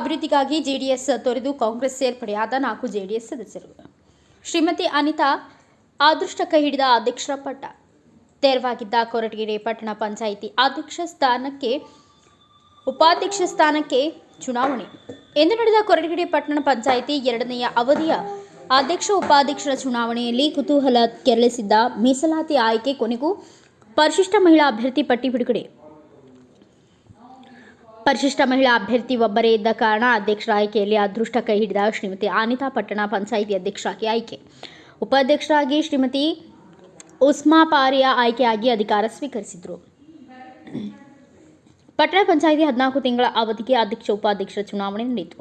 ಅಭಿವೃದ್ಧಿಗಾಗಿ ಜೆಡಿಎಸ್ ತೊರೆದು ಕಾಂಗ್ರೆಸ್ ಸೇರ್ಪಡೆಯಾದ ನಾಲ್ಕು ಜೆಡಿಎಸ್ ಸದಸ್ಯರು. ಶ್ರೀಮತಿ ಅನಿತಾ ಅದೃಷ್ಟ ಕೈ ಹಿಡಿದ ಅಧ್ಯಕ್ಷರ ಪಟ್ಟ. ತೆರವಾಗಿದ್ದ ಕೊರಟಗೆರೆ ಪಟ್ಟಣ ಪಂಚಾಯಿತಿ ಅಧ್ಯಕ್ಷ ಸ್ಥಾನಕ್ಕೆ, ಉಪಾಧ್ಯಕ್ಷ ಸ್ಥಾನಕ್ಕೆ ಚುನಾವಣೆ. ಎಂದು ನಡೆದ ಕೊರಟಗೆರೆ ಪಟ್ಟಣ ಪಂಚಾಯಿತಿ ಎರಡನೆಯ ಅವಧಿಯ ಅಧ್ಯಕ್ಷ ಉಪಾಧ್ಯಕ್ಷರ ಚುನಾವಣೆಯಲ್ಲಿ ಕುತೂಹಲ ಕೆರಳಿಸಿದ್ದ ಮೀಸಲಾತಿ ಆಯ್ಕೆ ಕೊನೆಗೂ ಪರಿಶಿಷ್ಟ ಮಹಿಳಾ ಅಭ್ಯರ್ಥಿ ಪಟ್ಟಿ ಬಿಡುಗಡೆ. ಪರಿಶಿಷ್ಟ ಮಹಿಳಾ ಅಭ್ಯರ್ಥಿ ಒಬ್ಬರೇ ಇದ್ದ ಕಾರಣ ಅಧ್ಯಕ್ಷರ ಆಯ್ಕೆಯಲ್ಲಿ ಅದೃಷ್ಟ ಕೈ ಹಿಡಿದ ಶ್ರೀಮತಿ ಅನಿತಾ ಪಟ್ಟಣ ಪಂಚಾಯಿತಿ ಅಧ್ಯಕ್ಷರಾಗಿ ಆಯ್ಕೆ. ಉಪಾಧ್ಯಕ್ಷರಾಗಿ ಶ್ರೀಮತಿ ಉಸ್ಮಾ ಪಾರಿಯಾ ಆಯ್ಕೆಯಾಗಿ ಅಧಿಕಾರ ಸ್ವೀಕರಿಸಿದರು. ಪಟ್ಟಣ ಪಂಚಾಯಿತಿ ಹದಿನಾಲ್ಕು ತಿಂಗಳ ಅವಧಿಗೆ ಅಧ್ಯಕ್ಷ ಉಪಾಧ್ಯಕ್ಷರ ಚುನಾವಣೆ ನಡೆಯಿತು.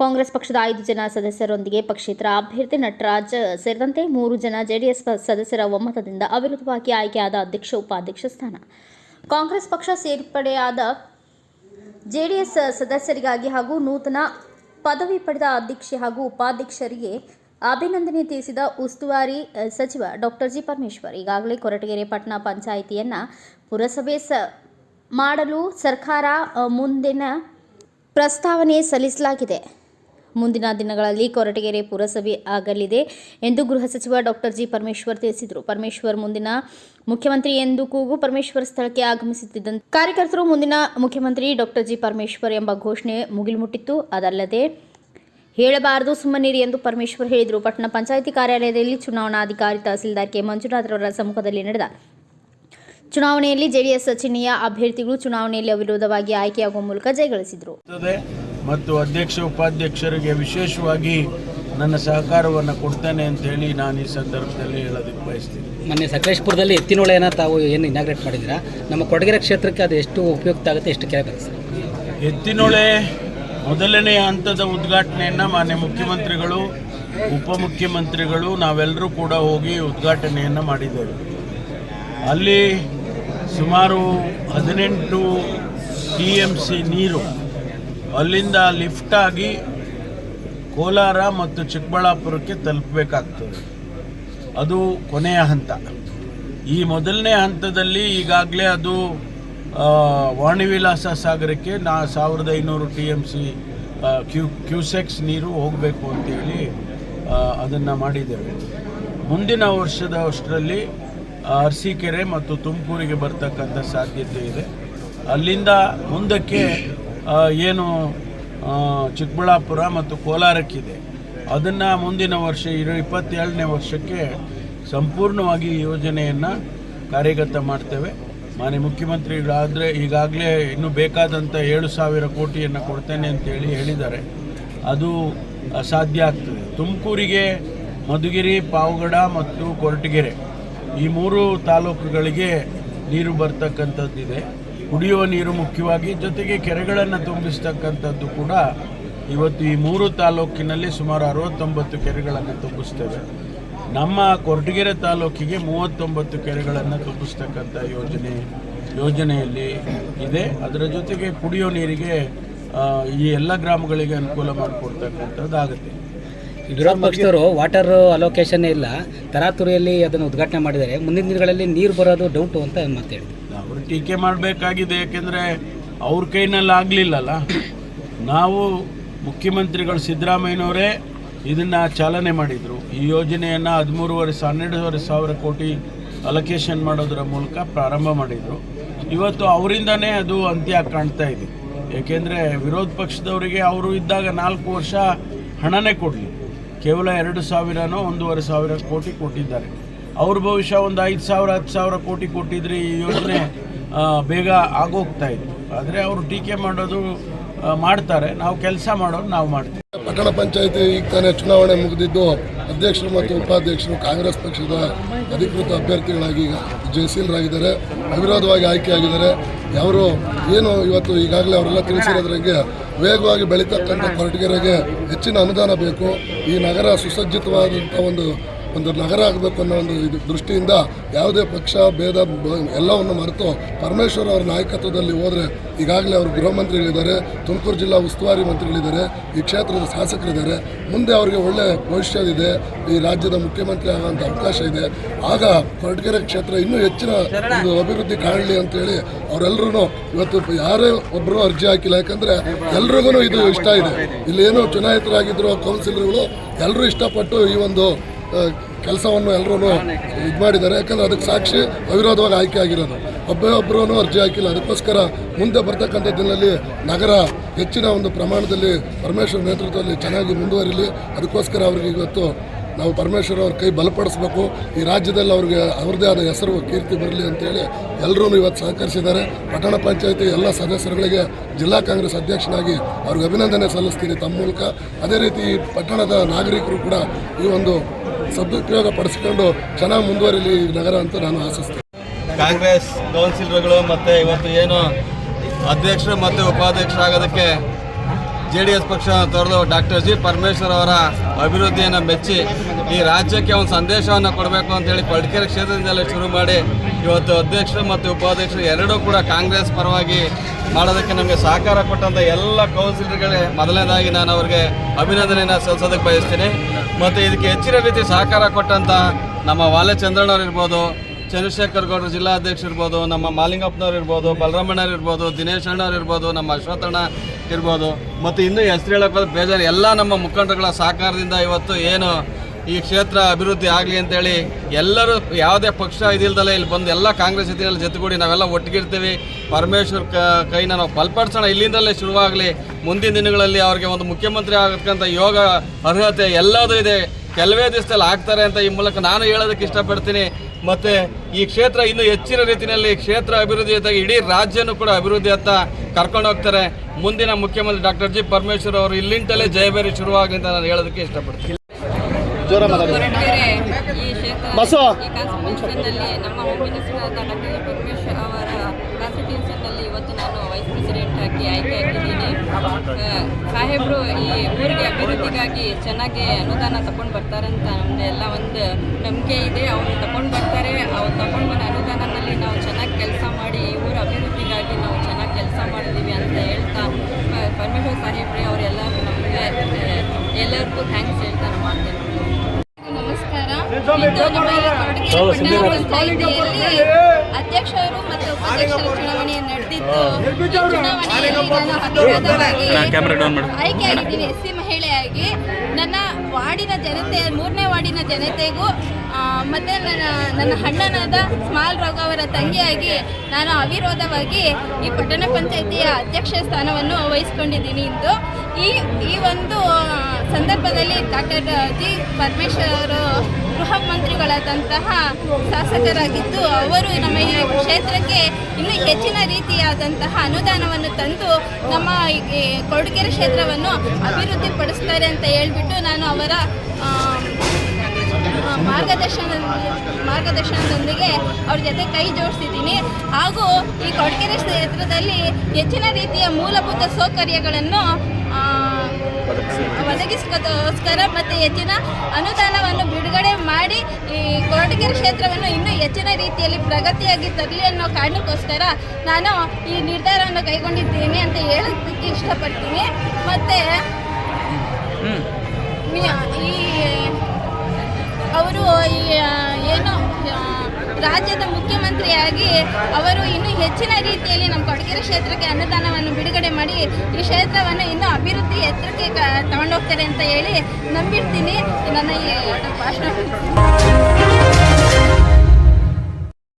ಕಾಂಗ್ರೆಸ್ ಪಕ್ಷದ ಐದು ಜನ ಸದಸ್ಯರೊಂದಿಗೆ ಪಕ್ಷೇತರ ಅಭ್ಯರ್ಥಿ ನಟರಾಜ್ ಸೇರಿದಂತೆ ಮೂರು ಜನ ಜೆಡಿಎಸ್ ಸದಸ್ಯರ ಒಮ್ಮತದಿಂದ ಅವಿರೋಧವಾಗಿ ಆಯ್ಕೆಯಾದ ಅಧ್ಯಕ್ಷ ಉಪಾಧ್ಯಕ್ಷ ಸ್ಥಾನ. ಕಾಂಗ್ರೆಸ್ ಪಕ್ಷ ಸೇರ್ಪಡೆಯಾದ ಜೆಡಿಎಸ್ ಸದಸ್ಯರಿಗಾಗಿ ಹಾಗೂ ನೂತನ ಪದವಿ ಪಡೆದ ಅಧ್ಯಕ್ಷೆ ಹಾಗೂ ಉಪಾಧ್ಯಕ್ಷರಿಗೆ ಅಭಿನಂದನೆ ತಿಳಿಸಿದ ಉಸ್ತುವಾರಿ ಸಚಿವ ಡಾಕ್ಟರ್ ಜಿ ಪರಮೇಶ್ವರ್, ಈಗಾಗಲೇ ಕೊರಟಗೆರೆ ಪಟ್ಟಣ ಪಂಚಾಯಿತಿಯನ್ನು ಪುರಸಭೆ ಸ ಮಾಡಲು ಸರ್ಕಾರ ಮುಂದಿನ ಪ್ರಸ್ತಾವನೆ ಸಲ್ಲಿಸಲಾಗಿದೆ. ಮುಂದಿನ ದಿನಗಳಲ್ಲಿ ಕೊರಟಗೆರೆ ಪುರಸಭೆ ಆಗಲಿದೆ ಎಂದು ಗೃಹ ಸಚಿವ ಡಾಕ್ಟರ್ ಜಿ ಪರಮೇಶ್ವರ್ ತಿಳಿಸಿದರು. ಪರಮೇಶ್ವರ್ ಮುಂದಿನ ಮುಖ್ಯಮಂತ್ರಿ ಎಂದು ಕೂಗು ಪರಮೇಶ್ವರ್ ಸ್ಥಳಕ್ಕೆ ಆಗಮಿಸುತ್ತಿದ್ದಂತೆ ಕಾರ್ಯಕರ್ತರು ಮುಂದಿನ ಮುಖ್ಯಮಂತ್ರಿ ಡಾಕ್ಟರ್ ಜಿ ಪರಮೇಶ್ವರ್ ಎಂಬ ಘೋಷಣೆ ಮುಗಿಲುಮುಟ್ಟಿತ್ತು. ಅದಲ್ಲದೆ ಹೇಳಬಾರದು, ಸುಮ್ಮನಿರಿ ಎಂದು ಪರಮೇಶ್ವರ್ ಹೇಳಿದರು. ಪಟ್ಟಣ ಪಂಚಾಯಿತಿ ಕಾರ್ಯಾಲಯದಲ್ಲಿ ಚುನಾವಣಾಧಿಕಾರಿ ತಹಸೀಲ್ದಾರ್ ಕೆ. ಮಂಜುನಾಥ್ರವರ ಸಮ್ಮುಖದಲ್ಲಿ ನಡೆದ ಚುನಾವಣೆಯಲ್ಲಿ ಜೆಡಿಎಸ್ ಸಚಿನಿಯ ಅಭ್ಯರ್ಥಿಗಳು ಚುನಾವಣೆಯಲ್ಲಿ ಅವಿರೋಧವಾಗಿ ಆಯ್ಕೆಯಾಗುವ ಮೂಲಕ ಜಯಗಳಿಸಿದರು. ಮತ್ತು ಅಧ್ಯಕ್ಷ ಉಪಾಧ್ಯಕ್ಷರಿಗೆ ವಿಶೇಷವಾಗಿ ನನ್ನ ಸಹಕಾರವನ್ನು ಕೊಡ್ತೇನೆ ಅಂತ ಹೇಳಿ ನಾನು ಈ ಸಂದರ್ಭದಲ್ಲಿ ಹೇಳೋದಕ್ಕೆ ಬಯಸ್ತೀನಿ. ಮೊನ್ನೆ ಸಕಲೇಶ್ಪುರದಲ್ಲಿ ಎತ್ತಿನೊಳೆಯನ್ನು ತಾವು ಏನು ಇನಾಗ್ರೇಟ್ ಮಾಡಿದ್ದೀರಾ? ನಮ್ಮ ಕೊಡಗೆರೆ ಕ್ಷೇತ್ರಕ್ಕೆ ಅದು ಎಷ್ಟು ಉಪಯುಕ್ತ ಆಗುತ್ತೆ ಎಷ್ಟು ಕೆರೆ ಬರುತ್ತೆ ಸರ್? ಎತ್ತಿನೊಳೆ ಮೊದಲನೆಯ ಹಂತದ ಉದ್ಘಾಟನೆಯನ್ನು ಮಾನ್ಯ ಮುಖ್ಯಮಂತ್ರಿಗಳು ಉಪಮುಖ್ಯಮಂತ್ರಿಗಳು ನಾವೆಲ್ಲರೂ ಕೂಡ ಹೋಗಿ ಉದ್ಘಾಟನೆಯನ್ನು ಮಾಡಿದ್ದೇವೆ. ಅಲ್ಲಿ ಸುಮಾರು ಹದಿನೆಂಟು ಟಿ ಎಂ ಸಿ ನೀರು ಅಲ್ಲಿಂದ ಲಿಫ್ಟ್ ಆಗಿ ಕೋಲಾರ ಮತ್ತು ಚಿಕ್ಕಬಳ್ಳಾಪುರಕ್ಕೆ ತಲುಪಬೇಕಾಗ್ತದೆ. ಅದು ಕೊನೆಯ ಹಂತ. ಈ ಮೊದಲನೇ ಹಂತದಲ್ಲಿ ಈಗಾಗಲೇ ಅದು ವಾಣಿವಿಲಾಸ ಸಾಗರಕ್ಕೆ ನಾ, ಸಾವಿರದ ಐನೂರು ಟಿ ಎಂ ಸಿ ಕ್ಯೂ, ಕ್ಯೂಸೆಕ್ಸ್ ನೀರು ಹೋಗಬೇಕು ಅಂತೇಳಿ ಅದನ್ನು ಮಾಡಿದ್ದೇವೆ. ಮುಂದಿನ ವರ್ಷದ ಅಷ್ಟರಲ್ಲಿ ಅರಸೀಕೆರೆ ಮತ್ತು ತುಮಕೂರಿಗೆ ಬರ್ತಕ್ಕಂಥ ಸಾಧ್ಯತೆ ಇದೆ. ಅಲ್ಲಿಂದ ಮುಂದಕ್ಕೆ ಏನು ಚಿಕ್ಕಬಳ್ಳಾಪುರ ಮತ್ತು ಕೋಲಾರಕ್ಕಿದೆ. ಅದನ್ನು ಮುಂದಿನ ವರ್ಷ, ಇರೋ ಇಪ್ಪತ್ತೇಳನೇ ವರ್ಷಕ್ಕೆ ಸಂಪೂರ್ಣವಾಗಿ ಯೋಜನೆಯನ್ನು ಕಾರ್ಯಗತ ಮಾಡ್ತೇವೆ. ಮಾನ್ಯ ಮುಖ್ಯಮಂತ್ರಿಗಳಾದರೆ ಈಗಾಗಲೇ ಇನ್ನೂ ಬೇಕಾದಂಥ ಏಳು ಸಾವಿರ ಕೋಟಿಯನ್ನು ಕೊಡ್ತೇನೆ ಅಂತೇಳಿ ಹೇಳಿದ್ದಾರೆ. ಅದು ಅಸಾಧ್ಯ ಸಾಧ್ಯ ಆಗ್ತದೆ. ತುಮಕೂರಿಗೆ ಮಧುಗಿರಿ, ಪಾವಗಡ ಮತ್ತು ಕೊರಟಗೆರೆ ಈ ಮೂರು ತಾಲೂಕುಗಳಿಗೆ ನೀರು ಬರ್ತಕ್ಕಂಥದ್ದಿದೆ. ಕುಡಿಯುವ ನೀರು ಮುಖ್ಯವಾಗಿ ಜೊತೆಗೆ ಕೆರೆಗಳನ್ನು ತುಂಬಿಸ್ತಕ್ಕಂಥದ್ದು ಕೂಡ ಇವತ್ತು ಈ ಮೂರು ತಾಲೂಕಿನಲ್ಲಿ ಸುಮಾರು ಅರವತ್ತೊಂಬತ್ತು ಕೆರೆಗಳನ್ನು ತುಂಬಿಸ್ತೇವೆ ನಮ್ಮ ಕೊರಟಗೆರೆ ತಾಲೂಕಿಗೆ ಮೂವತ್ತೊಂಬತ್ತು ಕೆರೆಗಳನ್ನು ತುಂಬಿಸ್ತಕ್ಕಂಥ ಯೋಜನೆ ಯೋಜನೆಯಲ್ಲಿ ಇದೆ. ಅದರ ಜೊತೆಗೆ ಕುಡಿಯೋ ನೀರಿಗೆ ಈ ಎಲ್ಲ ಗ್ರಾಮಗಳಿಗೆ ಅನುಕೂಲ ಮಾಡಿಕೊಡ್ತಕ್ಕಂಥದ್ದಾಗುತ್ತೆ ವಿರೋಧ ಪಕ್ಷದವರು ವಾಟರ್ ಅಲೋಕೇಶನ್ ಇಲ್ಲ. ತರಾತುರಿಯಲ್ಲಿ ಅದನ್ನು ಉದ್ಘಾಟನೆ ಮಾಡಿದ್ದಾರೆ. ಮುಂದಿನ ದಿನಗಳಲ್ಲಿ ನೀರು ಬರೋದು ಡೌಟು ಅಂತ ಮಾತು ಹೇಳಿದ್ರು ಅವರು ಟೀಕೆ ಮಾಡಬೇಕಾಗಿದೆ, ಯಾಕೆಂದರೆ ಅವ್ರ ಕೈನಲ್ಲಿ ಆಗಲಿಲ್ಲಲ್ಲ. ನಾವು ಮುಖ್ಯಮಂತ್ರಿಗಳು ಸಿದ್ದರಾಮಯ್ಯನವರೇ ಇದನ್ನು ಚಾಲನೆ ಮಾಡಿದರು. ಈ ಯೋಜನೆಯನ್ನು ಹದಿಮೂರುವರೆ, ಹನ್ನೆರಡುವರೆ ಸಾವಿರ ಕೋಟಿ ಅಲೊಕೇಶನ್ ಮಾಡೋದರ ಮೂಲಕ ಪ್ರಾರಂಭ ಮಾಡಿದರು. ಇವತ್ತು ಅವರಿಂದನೇ ಅದು ಅಂತ್ಯ ಕಾಣ್ತಾ ಇದೆ. ಏಕೆಂದರೆ ವಿರೋಧ ಪಕ್ಷದವರಿಗೆ ಅವರು ಇದ್ದಾಗ ನಾಲ್ಕು ವರ್ಷ ಹಣನೇ ಕೊಡಲಿ. ಕೇವಲ ಎರಡು ಸಾವಿರನೋ, ಒಂದೂವರೆ ಸಾವಿರ ಕೋಟಿ ಕೊಟ್ಟಿದ್ದಾರೆ. ಅವ್ರ ಭವಿಷ್ಯ ಒಂದು ಐದು ಸಾವಿರ, ಹತ್ತು ಸಾವಿರ ಕೋಟಿ ಕೊಟ್ಟಿದ್ರೆ ಈ ಯೋಜನೆ. ಬೇಗ ಆಗೋಗ್ತಾ ಇತ್ತು. ಆದರೆ ಅವರು ಟೀಕೆ ಮಾಡೋದು ಮಾಡ್ತಾರೆ. ನಾವು ಕೆಲಸ ಮಾಡೋದು ನಾವು ಮಾಡ್ತೀವಿ. ಪಟ್ಟಣ ಪಂಚಾಯತಿ ಈಗ ತಾನೇ ಚುನಾವಣೆ ಮುಗಿದಿದ್ದು, ಅಧ್ಯಕ್ಷರು ಮತ್ತು ಉಪಾಧ್ಯಕ್ಷರು ಕಾಂಗ್ರೆಸ್ ಪಕ್ಷದ ಅಧಿಕೃತ ಅಭ್ಯರ್ಥಿಗಳಾಗಿ ಈಗ ಜಯಶೀಲರಾಗಿದ್ದಾರೆ, ಅವಿರೋಧವಾಗಿ ಆಯ್ಕೆಯಾಗಿದ್ದಾರೆ. ಅವರು ಏನು ಇವತ್ತು ಈಗಾಗಲೇ ಅವರೆಲ್ಲ ತಿಳಿಸಿರೋದ್ರಂಗೆ ವೇಗವಾಗಿ ಬೆಳೀತಕ್ಕಂಥ ಕೊರಟಗೆರೆಗೆ ಹೆಚ್ಚಿನ ಅನುದಾನ ಬೇಕು. ಈ ನಗರ ಸುಸಜ್ಜಿತವಾದಂಥ ಒಂದು ಒಂದು ನಗರ ಆಗಬೇಕು ಅನ್ನೋ ಒಂದು ದೃಷ್ಟಿಯಿಂದ ಯಾವುದೇ ಪಕ್ಷ, ಭೇದ ಎಲ್ಲವನ್ನು ಮರೆತು ಪರಮೇಶ್ವರ್ ಅವರ ನಾಯಕತ್ವದಲ್ಲಿ ಹೋದರೆ ಈಗಾಗಲೇ ಅವರು ಗೃಹ ಮಂತ್ರಿಗಳಿದ್ದಾರೆ, ತುಮಕೂರು ಜಿಲ್ಲಾ ಉಸ್ತುವಾರಿ ಮಂತ್ರಿಗಳಿದ್ದಾರೆ, ಈ ಕ್ಷೇತ್ರದ ಶಾಸಕರಿದ್ದಾರೆ. ಮುಂದೆ ಅವರಿಗೆ ಒಳ್ಳೆ ಭವಿಷ್ಯವಿದೆ, ಈ ರಾಜ್ಯದ ಮುಖ್ಯಮಂತ್ರಿ ಆಗುವಂಥ ಅವಕಾಶ ಇದೆ. ಆಗ ಕೊರಟಗೆರೆ ಕ್ಷೇತ್ರ ಇನ್ನೂ ಹೆಚ್ಚಿನ ಒಂದು ಅಭಿವೃದ್ಧಿ ಕಾಣಲಿ ಅಂತೇಳಿ ಅವರೆಲ್ಲರೂ ಇವತ್ತು ಯಾರೇ ಒಬ್ಬರು ಅರ್ಜಿ ಹಾಕಿಲ್ಲ, ಯಾಕಂದರೆ ಎಲ್ರಿಗೂ ಇದು ಇಷ್ಟ ಇದೆ. ಇಲ್ಲಿ ಏನು ಚುನಾಯಿತರಾಗಿದ್ರು, ಕೌನ್ಸಿಲರ್ಗಳು ಎಲ್ಲರೂ ಇಷ್ಟಪಟ್ಟು ಈ ಒಂದು ಕೆಲಸವನ್ನು ಎಲ್ಲರೂ ಇದು ಮಾಡಿದ್ದಾರೆ. ಯಾಕಂದ್ರೆ ಅದಕ್ಕೆ ಸಾಕ್ಷಿ ಅವಿರೋಧವಾಗಿ ಆಯ್ಕೆ ಆಗಿರೋದು. ಒಬ್ಬೇ ಒಬ್ಬರೂ ಅರ್ಜಿ ಹಾಕಿಲ್ಲ. ಅದಕ್ಕೋಸ್ಕರ ಮುಂದೆ ಬರ್ತಕ್ಕಂಥ ದಿನದಲ್ಲಿ ನಗರ ಹೆಚ್ಚಿನ ಒಂದು ಪ್ರಮಾಣದಲ್ಲಿ ಪರಮೇಶ್ವರ ನೇತೃತ್ವದಲ್ಲಿ ಚೆನ್ನಾಗಿ ಮುಂದುವರಿಲಿ. ಅದಕ್ಕೋಸ್ಕರ ಅವ್ರಿಗೆ ಇವತ್ತು ನಾವು ಪರಮೇಶ್ವರ್ ಅವ್ರ ಕೈ ಬಲಪಡಿಸ್ಬೇಕು. ಈ ರಾಜ್ಯದಲ್ಲಿ ಅವ್ರಿಗೆ ಅವ್ರದ್ದೇ ಆದ ಹೆಸರು, ಕೀರ್ತಿ ಬರಲಿ ಅಂತೇಳಿ ಎಲ್ಲರೂ ಇವತ್ತು ಸಹಕರಿಸಿದ್ದಾರೆ. ಪಟ್ಟಣ ಪಂಚಾಯತಿ ಎಲ್ಲ ಸದಸ್ಯರುಗಳಿಗೆ ಜಿಲ್ಲಾ ಕಾಂಗ್ರೆಸ್ ಅಧ್ಯಕ್ಷನಾಗಿ ಅವ್ರಿಗೆ ಅಭಿನಂದನೆ ಸಲ್ಲಿಸ್ತೀನಿ ತಮ್ಮ ಮೂಲಕ. ಅದೇ ರೀತಿ ಪಟ್ಟಣದ ನಾಗರಿಕರು ಕೂಡ ಈ ಒಂದು ಸದುಪಯೋಗ ಪಡಿಸಿಕೊಂಡು ಚೆನ್ನಾಗಿ ಮುಂದುವರಿಲಿ ನಗರ ಅಂತ ನಾನು ಆಶಿಸ್ತೇನೆ. ಕಾಂಗ್ರೆಸ್ ಕೌನ್ಸಿಲರ್ಗಳು ಮತ್ತು ಇವತ್ತು ಏನು ಅಧ್ಯಕ್ಷರು ಮತ್ತು ಉಪಾಧ್ಯಕ್ಷರಾಗೋದಕ್ಕೆ ಜೆ ಡಿ ಎಸ್ ಪಕ್ಷ ತೊರೆದು ಡಾಕ್ಟರ್ ಜಿ ಪರಮೇಶ್ವರ್ ಅವರ ಅಭಿವೃದ್ಧಿಯನ್ನು ಮೆಚ್ಚಿ ಈ ರಾಜ್ಯಕ್ಕೆ ಒಂದು ಸಂದೇಶವನ್ನು ಕೊಡಬೇಕು ಅಂತೇಳಿ ಪಡ್ಕೇರಿ ಕ್ಷೇತ್ರದಿಂದಲೇ ಶುರು ಮಾಡಿ ಇವತ್ತು ಅಧ್ಯಕ್ಷರು ಮತ್ತು ಉಪಾಧ್ಯಕ್ಷರು ಎರಡೂ ಕೂಡ ಕಾಂಗ್ರೆಸ್ ಪರವಾಗಿ ಮಾಡೋದಕ್ಕೆ ನಮಗೆ ಸಹಕಾರ ಕೊಟ್ಟಂಥ ಎಲ್ಲ ಕೌನ್ಸಿಲರ್ಗಳೇ ಮೊದಲನೇದಾಗಿ ನಾನು ಅವ್ರಿಗೆ ಅಭಿನಂದನೆಯನ್ನು ಸಲ್ಲಿಸೋದಕ್ಕೆ ಬಯಸ್ತೀನಿ. ಮತ್ತು ಇದಕ್ಕೆ ಹೆಚ್ಚಿನ ರೀತಿ ಸಹಕಾರ ಕೊಟ್ಟಂಥ ನಮ್ಮ ವಾಲೆ ಇರ್ಬೋದು, ಚಂದ್ರಶೇಖರ್ ಗೌಡರು ಜಿಲ್ಲಾಧ್ಯಕ್ಷ ಇರ್ಬೋದು, ನಮ್ಮ ಮಾಲಿಂಗಪ್ಪನವ್ರು ಇರ್ಬೋದು, ಬಲರಾಮಣ್ಣವ್ರು ಇರ್ಬೋದು, ದಿನೇಶ್ ಅಣ್ಣವ್ರು ಇರ್ಬೋದು, ನಮ್ಮ ಅಶ್ವತ್ಥಣ್ಣ ಇರ್ಬೋದು, ಮತ್ತು ಇನ್ನೂ ಹೆಸರು ಹೇಳೋಕ್ಕೆ ಬೇಜಾರು ಎಲ್ಲ ನಮ್ಮ ಮುಖಂಡರುಗಳ ಸಹಕಾರದಿಂದ ಇವತ್ತು ಏನು ಈ ಕ್ಷೇತ್ರ ಅಭಿವೃದ್ಧಿ ಆಗಲಿ ಅಂತೇಳಿ ಎಲ್ಲರೂ ಯಾವುದೇ ಪಕ್ಷ ಇದಿಲ್ದಲೇ ಇಲ್ಲಿ ಬಂದು ಎಲ್ಲ ಕಾಂಗ್ರೆಸ್ ಇದ್ರಲ್ಲಿ ಜೊತೆಗೂಡಿ ನಾವೆಲ್ಲ ಒಟ್ಟಿಗಿರ್ತೀವಿ. ಪರಮೇಶ್ವರ್ ಕ ಕೈನ ನಾವು ಬಲಪಡಿಸೋಣ. ಇಲ್ಲಿಂದಲೇ ಶುರುವಾಗಲಿ ಮುಂದಿನ ದಿನಗಳಲ್ಲಿ ಅವ್ರಿಗೆ ಒಂದು ಮುಖ್ಯಮಂತ್ರಿ ಆಗತಕ್ಕಂಥ ಯೋಗ ಅರ್ಹತೆ ಎಲ್ಲದೂ ಇದೆ. ಕೆಲವೇ ದಿವಸದಲ್ಲಿ ಆಗ್ತಾರೆ ಅಂತ ಈ ಮೂಲಕ ನಾನು ಹೇಳೋದಕ್ಕೆ ಇಷ್ಟಪಡ್ತೀನಿ. ಮತ್ತು ಈ ಕ್ಷೇತ್ರ ಇನ್ನೂ ಹೆಚ್ಚಿನ ರೀತಿಯಲ್ಲಿ ಕ್ಷೇತ್ರ ಅಭಿವೃದ್ಧಿ ಜೊತೆಗೆ ಇಡೀ ರಾಜ್ಯನೂ ಕೂಡ ಅಭಿವೃದ್ಧಿ ಅಂತ ಕರ್ಕೊಂಡು ಹೋಗ್ತಾರೆ. ಮುಂದಿನ ಮುಖ್ಯಮಂತ್ರಿ ಡಾಕ್ಟರ್ ಜಿ ಪರಮೇಶ್ವರ್ ಅವರು ಇಲ್ಲಿಂದಲೇ ಜಯಬೇರಿ ಶುರುವಾಗಲಿ ಅಂತ ನಾನು ಹೇಳೋದಕ್ಕೆ ಇಷ್ಟಪಡ್ತೀನಿ. ಹೊರಟಗೆರೆ ಈ ಈ ಕಾನ್ಸ್ಟಿಟ್ಯೂಷನ್ನಲ್ಲಿ ನಮ್ಮ ಹೋಮ್ ಮಿನಿಸ್ಟರ್ ಆದ ಡಾಕ್ಟರ್ ಪರಮೇಶ್ವರ್ ಅವರ ಕಾನ್ಸ್ಟಿಟ್ಯೂಷನ್ನಲ್ಲಿ ಇವತ್ತು ನಾನು ವೈಸ್ ಪ್ರೆಸಿಡೆಂಟ್ ಆಗಿ ಆಯ್ಕೆ ಆಗಿದ್ದೀನಿ ಆ, ಸಾಹೇಬರು ಈ ಊರಿಗೆ ಅಭಿವೃದ್ಧಿಗಾಗಿ ಚೆನ್ನಾಗಿ ಅನುದಾನ ತಗೊಂಡು ಬರ್ತಾರೆ ಅಂತ ನಮ್ಮದೆಲ್ಲ ಒಂದು ನಂಬಿಕೆ ಇದೆ. ಅವರು ತಗೊಂಡು ಬರ್ತಾರೆ. ಅವ್ರು ತಗೊಂಡು ಬಂದ ಅನುದಾನದಲ್ಲಿ ನಾವು ಚೆನ್ನಾಗಿ ಕೆಲಸ ಮಾಡಿ ಈ ಊರ ಅಭಿವೃದ್ಧಿಗಾಗಿ ನಾವು ಚೆನ್ನಾಗಿ ಕೆಲಸ ಮಾಡಿದ್ದೀವಿ ಅಂತ ಹೇಳ್ತಾ ಪರಮೇಶ್ವರ ಸಾಹೇಬ್ರೆ ಅವರೆಲ್ಲರೂ ನಮಗೆ ಎಲ್ಲರಿಗೂ ಥ್ಯಾಂಕ್ಸ್ ಹೇಳ್ತಾ ಮಾಡ್ತೇನೆ ಅಧ್ಯಕ್ಷರು ಮತ್ತು ಉಪಾಧ್ಯಕ್ಷರ ಚುನಾವಣೆ ನಡೆದಿದ್ದು ಆಯ್ಕೆಯಾಗಿದ್ದೀನಿ. ಎಸ್ ಸಿ ಮಹಿಳೆಯಾಗಿ ನನ್ನ ವಾರ್ಡಿನ ಜನತೆ ಮೂರನೇ ವಾರ್ಡಿನ ಜನತೆಗೂ ಮತ್ತೆ ನನ್ನ ನನ್ನ ಅಣ್ಣನಾದ ಸ್ಮಾಲ್ ರಾವ್ ಅವರ ತಂಗಿಯಾಗಿ ನಾನು ಅವಿರೋಧವಾಗಿ ಈ ಪಟ್ಟಣ ಪಂಚಾಯಿತಿಯ ಅಧ್ಯಕ್ಷ ಸ್ಥಾನವನ್ನು ವಹಿಸ್ಕೊಂಡಿದ್ದೀನಿ. ಇಂದು ಈ ಈ ಒಂದು ಸಂದರ್ಭದಲ್ಲಿ ಡಾಕ್ಟರ್ ಜಿ ಪರಮೇಶ್ವರ್ ಗೃಹ ಮಂತ್ರಿಗಳಾದಂತಹ ಶಾಸಕರಾಗಿದ್ದು ಅವರು ನಮ್ಮ ಈ ಕ್ಷೇತ್ರಕ್ಕೆ ಇನ್ನೂ ಹೆಚ್ಚಿನ ರೀತಿಯಾದಂತಹ ಅನುದಾನವನ್ನು ತಂದು ನಮ್ಮ ಕೊಡುಗೆರೆ ಕ್ಷೇತ್ರವನ್ನು ಅಭಿವೃದ್ಧಿಪಡಿಸ್ತಾರೆ ಅಂತ ಹೇಳ್ಬಿಟ್ಟು ನಾನು ಅವರ ಮಾರ್ಗದರ್ಶನ ಮಾರ್ಗದರ್ಶನದೊಂದಿಗೆ ಅವ್ರ ಜೊತೆ ಕೈ ಜೋಡಿಸಿದ್ದೀನಿ. ಹಾಗೂ ಈ ಕೊಡಗೆರೆ ಕ್ಷೇತ್ರದಲ್ಲಿ ಹೆಚ್ಚಿನ ರೀತಿಯ ಮೂಲಭೂತ ಸೌಕರ್ಯಗಳನ್ನು ಆ, ಒದಗಿಸೋದಕ್ಕೋಸ್ಕರ ಮತ್ತು ಹೆಚ್ಚಿನ ಅನುದಾನವನ್ನು ಮಾಡಿ ಈ ಕೊರಟಗೆರೆ ಕ್ಷೇತ್ರವನ್ನು ಇನ್ನೂ ಹೆಚ್ಚಿನ ರೀತಿಯಲ್ಲಿ ಪ್ರಗತಿಯಾಗಿ ತರಲಿ ಅನ್ನೋ ಕಾರಣಕ್ಕೋಸ್ಕರ ನಾನು ಈ ನಿರ್ಧಾರವನ್ನು ಕೈಗೊಂಡಿದ್ದೀನಿ ಅಂತ ಹೇಳೋದಕ್ಕೆ ಇಷ್ಟಪಡ್ತೀನಿ. ಮತ್ತು ಈ ಅವರು ಈ ಏನು ರಾಜ್ಯದ ಮುಖ್ಯಮಂತ್ರಿಯಾಗಿ ಅವರು ಇನ್ನೂ ಹೆಚ್ಚಿನ ರೀತಿಯಲ್ಲಿ ನಮ್ಮ ಕೊಡಗೇರಿ ಕ್ಷೇತ್ರಕ್ಕೆ ಅನುದಾನವನ್ನು ಬಿಡುಗಡೆ ಮಾಡಿ ಈ ಕ್ಷೇತ್ರವನ್ನು ಇನ್ನೂ ಅಭಿವೃದ್ಧಿ ಎತ್ತರಕ್ಕೆ ತಗೊಂಡೋಗ್ತಾರೆ ಅಂತ ಹೇಳಿ ನಂಬಿರ್ತೀನಿ. ನನ್ನ ಈ ಭಾಷಣ